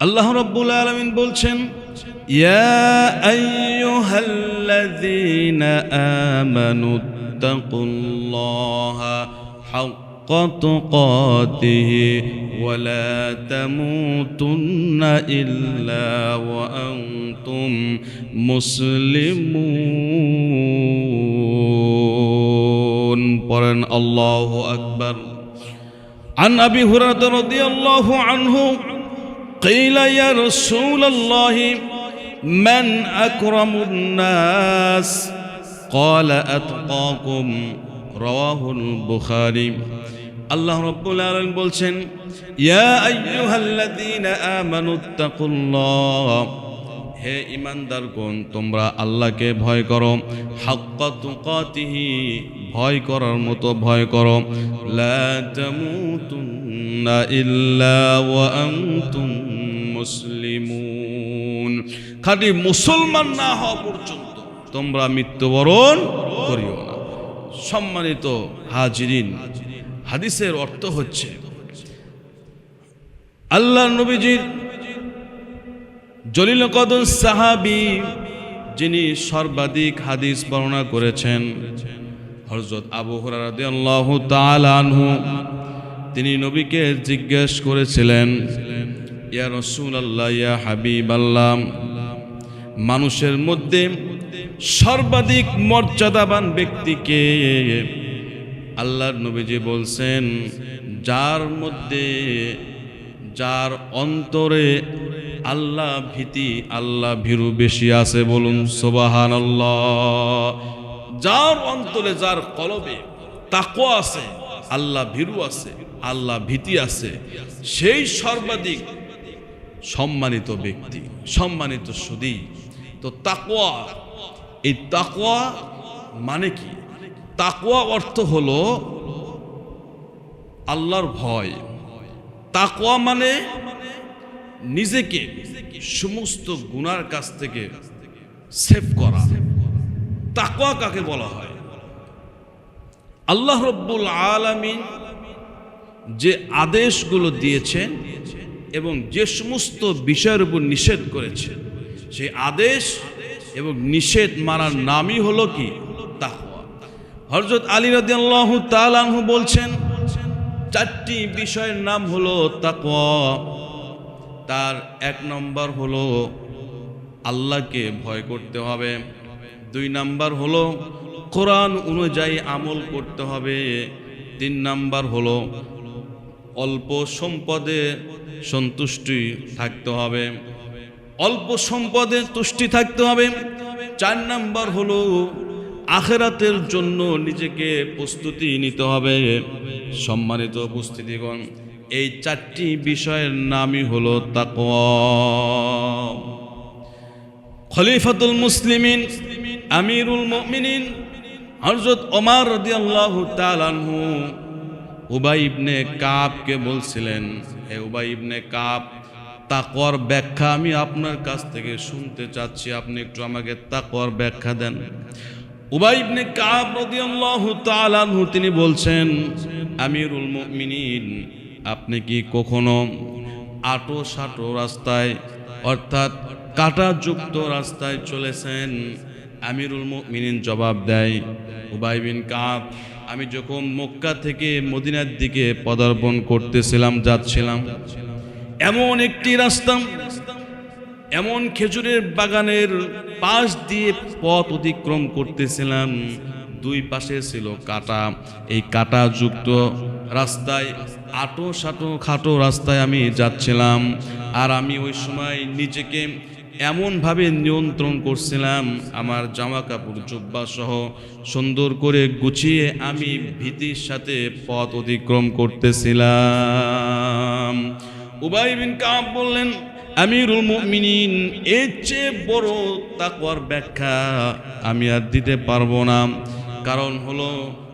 আল্লাহ রব্বুল আলমিন বলছেন ইয়া আইয়ুহাল্লাযীনা আমানু তাকুল্লাহা হাক্কা তুকাতিহি ওয়া লা তামুতুন্না ইল্লা ওয়া আনতুম মুসলিমুন পড়েন আল্লাহু আকবার عن ابي هريره رضي الله عنه قيل يا رسول الله من اكرم الناس قال اتقاكم رواه البخاري আল্লাহ রব্বুল আলামিন বলছেন ইয়া আইয়ুহাল্লাযীনা আমানু তাকুল্লাহ হে ইমানদারগণ, তোমরা আল্লাহকে ভয় করো। হাক্কা তুকাতিহি, ভয় করার মতো ভয় করো। লা মুসলিমুন। খালি মুসলমান না হওয়া পর্যন্ত তোমরা মৃত্যুবরণ করিও না। সম্মানিত হাজিরিন, হাদিসের অর্থ হচ্ছে, আল্লাহ নবীজির জলিল কদর সাহাবি, যিনি সর্বাধিক হাদিস বর্ণনা করেছেন হজরত আবু হরারদিয়াল্লাহু তাআলা আনহু, তিনি নবীকে জিজ্ঞেস করেছিলেন, ইয়া রাসূলুল্লাহ, ইয়া হাবিব আল্লাহ মানুষের মধ্যে সর্বাধিক মর্যাদাবান ব্যক্তিকে আল্লাহর নবীজি বলছেন, যার মধ্যে, যার অন্তরে আল্লাহ ভীতি, আল্লাহ ভীরু বেশি আছে বলুন সোবাহান যার অন্তরে যার কলবে তাকো আছে, আল্লাহ ভীরু আছে, আল্লাহ ভীতি আছে, সেই সর্বাধিক সম্মানিত ব্যক্তি, সম্মানিত সুদী তো তাকোয়া এই তাকোয়া মানে কি? তাকোয়া অর্থ হলো আল্লাহর ভয়। তাকোয়া মানে নিজেকে সমস্ত গুনার কাছ থেকে সেভ করা। তাকোয়া কাকে বলা হয়? আল্লাহ রব্বুল আলামিন যে আদেশগুলো দিয়েছেন এবং যে সমস্ত বিষয়ের উপর নিষেধ করেছেন, সেই আদেশ এবং নিষেধ মানার নামই হলো কি? তাকওয়া। হযরত আলী রাদিয়াল্লাহু তাআলা আনহু বলছেন, চারটি বিষয়ের নাম হলো তাকওয়া তার এক নম্বর হলো আল্লাহকে ভয় করতে হবে। দুই নাম্বার হলো কোরআন অনুযায়ী আমল করতে হবে। তিন নাম্বার হলো অল্প সম্পদে সন্তুষ্টি থাকতে হবে। অল্প সম্পদে তুষ্টি থাকতে হবে। চার নাম্বার হলো আখেরাতের জন্য নিজেকে প্রস্তুতি নিতে হবে। সম্মানিত উপস্থিতিগণ এই চারটি বিষয়ের নামই হলো তাকওয়া। খলিফাতুল মুসলিমিন, আমিরুল মুমিনিন, হযরত ওমর রাদিয়াল্লাহু তাআলা আনহু। উবাই ইবনে কাবকে বলছিলেন, হে উবাই ইবনে কাব, তাকওয়ার ব্যাখ্যা আমি আপনার কাছ থেকে শুনতে চাচ্ছি। আপনি একটু আমাকে তাকওয়ার ব্যাখ্যা দেন। উবাই ইবনে কাব রাদিয়াল্লাহু তাআলা আনহু, তিনি বলছেন, আমিরুল মুমিনিন আপনি কি কখনো আটো সাটো রাস্তায়, অর্থাৎ কাঁটাযুক্ত রাস্তায় চলেছেন? আমিরুল মুমিনিন জবাব দেয়, উবাই বিন কাব। আমি যখন মক্কা থেকে মদিনার দিকে পদার্পণ করতেছিলাম, যাচ্ছিলাম, এমন একটি রাস্তা, এমন খেজুরের বাগানের পাশ দিয়ে পথ অতিক্রম করতেছিলাম। দুই পাশে ছিল কাটা। এই কাটা যুক্ত রাস্তায় আটো সাটো খাটো রাস্তায় আমি যাচ্ছিলাম। আর আমি ওই সময় নিজেকে এমনভাবে নিয়ন্ত্রণ করছিলাম, আমার জামা কাপড় জুব্বা সহ সুন্দর করে গুছিয়ে আমি ভীতির সাথে পথ অতিক্রম করতেছিলাম। উবাই বিন কাব বললেন, আমিরুল মুমিনিন, এর চেয়ে বড় তাকওয়ার ব্যাখ্যা আমি আর দিতে পারব না। কারণ হলো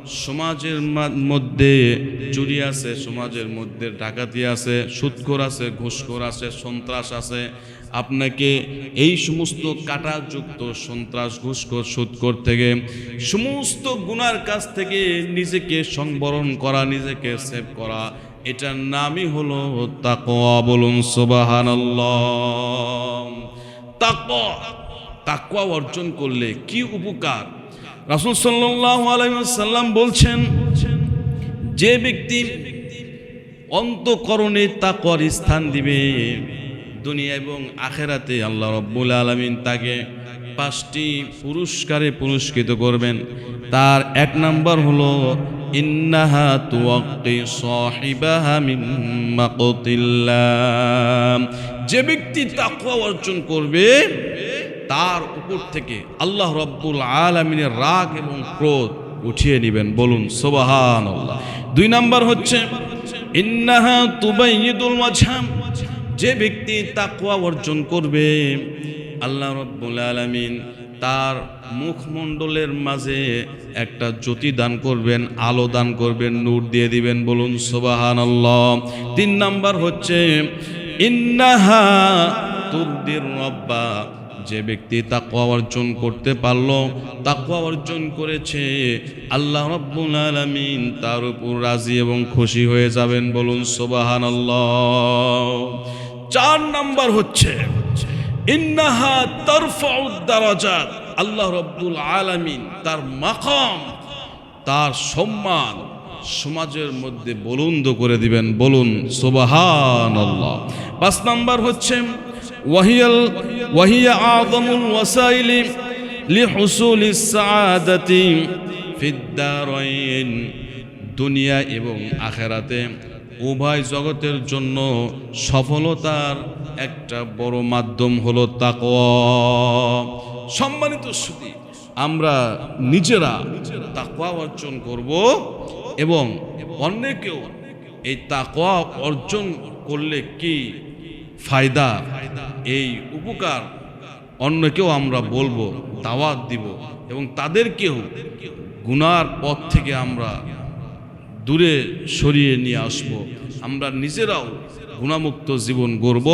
সমাজের মধ্যে চুরি আছে, সমাজের মধ্যে ডাকাতি আছে, সুৎখোর আছে, ঘুষখোর আছে, সন্ত্রাস আছে। আপনাকে এই সমস্ত কাটাযুক্ত সন্ত্রাস, ঘুষখোর, সুৎখোর থেকে সমস্ত গুনার কাছ থেকে নিজেকে সংবরণ করা, নিজেকে সেভ করা। এটার নামই হলো তাকওয়া। বলুন তাকওয়া। তাকওয়া অর্জন করলে কি উপকার? রাসূল সাল্লাল্লাহু আলাইহি ওয়াসাল্লাম বলছেন, যে ব্যক্তি অন্তকরণে তাকওয়ার স্থান দিবে, দুনিয়া এবং আখেরাতে আল্লাহ রব্বুল আলামিন তাকে পাঁচটি পুরস্কারে পুরস্কৃত করবেন। তার এক নাম্বার হলো, ইন্নাহা যে ব্যক্তি তাকওয়া অর্জন করবে তার উপর থেকে আল্লাহ রব্বুল আলামিনের রাগ এবং ক্রোধ উঠিয়ে নেবেন। বলুন সোবাহান দুই নাম্বার হচ্ছে, ইন্নাহা ওয়াজহাম যে ব্যক্তি তাকওয়া অর্জন করবে, আল্লাহ রব্বুল আলামিন তার মুখমণ্ডলের মাঝে একটা জ্যোতি দান করবেন, আলো দান করবেন, নূর দিয়ে দিবেন। বলুন সোবাহান তিন নাম্বার হচ্ছে, ইন্নাহা তুরদির রব্বা। যে ব্যক্তি তাকওয়া অর্জন করতে পারল, তাকওয়া অর্জন করেছে, আল্লাহ রাব্বুল আলামিন তার উপর রাজি এবং খুশি হয়ে যাবেন বলুন সুবহানাল্লাহ। চার নাম্বার হচ্ছে, ইন্নাহা তারফাউদ দারাজাত, আল্লাহ রাব্বুল আলামিন তার মাকাম, তার সম্মান সমাজের মধ্যে বলুন্দ করে দিবেন, বলুন সুবহানাল্লাহ। পাঁচ নাম্বার হচ্ছে ওয়াহিয়াল, ওয়াহিয়া আযমুল ওয়াসাইলি লিহুসুলি সাআদাতি ফিদ দারাইন দুনিয়া এবং আখেরাতে উভয় জগতের জন্য সফলতার একটা বড় মাধ্যম হলো তাকওয়া। সম্মানিত শ্রুতি, আমরা নিজেরা তাকওয়া অর্জন করব এবং অন্যকেও এই তাকওয়া অর্জন করলে কি ফায়দা, এই উপকার অন্যকেও আমরা বলব, দাওয়াত দিব এবং তাদেরকেও গুনার পথ থেকে আমরা দূরে সরিয়ে নিয়ে আসব। আমরা নিজেরাও গুণামুক্ত জীবন গড়ব।